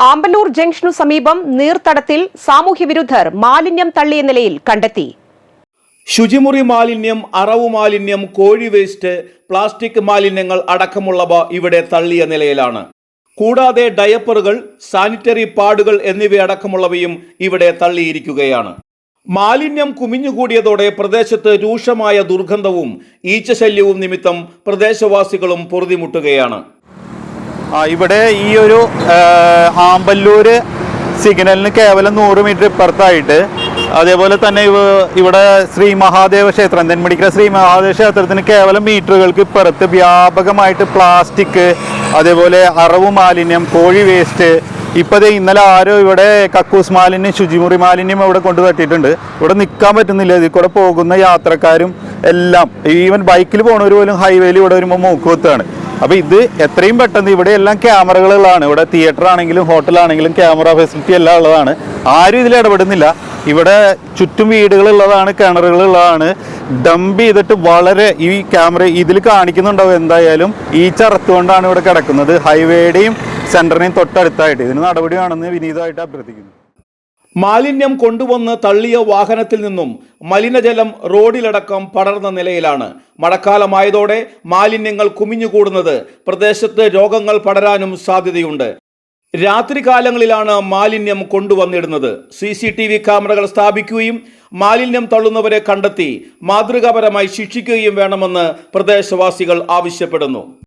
ആമ്പല്ലൂർ ജംഗ്ഷനു സമീപം നീർത്തടത്തിൽ സാമൂഹ്യവിരുദ്ധർ മാലിന്യം തള്ളിയ നിലയിൽ കണ്ടെത്തി. ശുചിമുറി മാലിന്യം അറവു മാലിന്യം കോഴി വേസ്റ്റ് പ്ലാസ്റ്റിക് മാലിന്യങ്ങൾ അടക്കമുള്ളവ ഇവിടെ തള്ളിയ നിലയിലാണ്. കൂടാതെ ഡയപ്പറുകൾ സാനിറ്ററി പാഡുകൾ എന്നിവയടക്കമുള്ളവയും ഇവിടെ തള്ളിയിരിക്കുകയാണ്. മാലിന്യം കുമിഞ്ഞുകൂടിയതോടെ പ്രദേശത്ത് രൂക്ഷമായ ദുർഗന്ധവും ഈച്ചശല്യവും നിമിത്തം പ്രദേശവാസികളും പൊറുതിമുട്ടുകയാണ്. ഇവിടെ ഈ ഒരു ആമ്പല്ലൂർ സിഗ്നലിന് കേവലം നൂറ് മീറ്റർ ഇപ്പുറത്തായിട്ട്. അതേപോലെ തന്നെ ഇവ- ഇവിടെ ശ്രീ മഹാദേവ ക്ഷേത്രം തെന്മടിക്കര ശ്രീ മഹാദേവ ക്ഷേത്രത്തിന് കേവലം മീറ്ററുകൾക്ക് ഇപ്പുറത്ത് വ്യാപകമായിട്ട് പ്ലാസ്റ്റിക് അതേപോലെ അറവ് മാലിന്യം കോഴി വേസ്റ്റ്. ഇപ്പൊ ദേ ഇന്നലെ ആരോ ഇവിടെ കക്കൂസ് മാലിന്യം ശുചിമുറി മാലിന്യം ഇവിടെ കൊണ്ടു തട്ടിയിട്ടുണ്ട് ഇവിടെ നിൽക്കാൻ പറ്റുന്നില്ല ഇതിൽ കൂടെ പോകുന്ന യാത്രക്കാരും എല്ലാം. ഈവൻ ബൈക്കിൽ പോണവർ പോലും ഹൈവേയിൽ ഇവിടെ വരുമ്പോൾ മൂക്ക് കുത്താണ് അപ്പൊ ഇത് എത്രയും പെട്ടെന്ന് ഇവിടെ എല്ലാം ക്യാമറകളുള്ളതാണ്. ഇവിടെ തിയേറ്റർ ആണെങ്കിലും ഹോട്ടലാണെങ്കിലും ക്യാമറ ഫെസിലിറ്റി എല്ലാം ഉള്ളതാണ്. ആരും ഇതിൽ ഇടപെടുന്നില്ല. ഇവിടെ ചുറ്റും വീടുകളുള്ളതാണ് കിണറുകളുള്ളതാണ്. ഡംപ് ചെയ്തിട്ട് വളരെ ഈ ക്യാമറ ഇതിൽ കാണിക്കുന്നുണ്ടാവും എന്തായാലും. ഈ ചറത്തുകൊണ്ടാണ് ഇവിടെ കിടക്കുന്നത്. ഹൈവേയുടെയും സെന്ററിനെയും തൊട്ടടുത്തായിട്ട്. ഇതിന് നടപടി വേണമെന്ന് വിനീതമായിട്ട് അഭ്യർത്ഥിക്കുന്നു. മാലിന്യം കൊണ്ടുവന്ന് തള്ളിയ വാഹനത്തിൽ നിന്നും മലിനജലം റോഡിലടക്കം പടർന്ന നിലയിലാണ്. മഴക്കാലമായതോടെ മാലിന്യങ്ങൾ കുമിഞ്ഞുകൂടുന്നത് പ്രദേശത്ത് രോഗങ്ങൾ പടരാനും സാധ്യതയുണ്ട്. രാത്രികാലങ്ങളിലാണ് മാലിന്യം കൊണ്ടുവന്നിടുന്നത്. സി സി ടി വി ക്യാമറകൾ സ്ഥാപിക്കുകയും മാലിന്യം തള്ളുന്നവരെ കണ്ടെത്തി മാതൃകാപരമായി ശിക്ഷിക്കുകയും വേണമെന്ന് പ്രദേശവാസികൾ ആവശ്യപ്പെടുന്നു.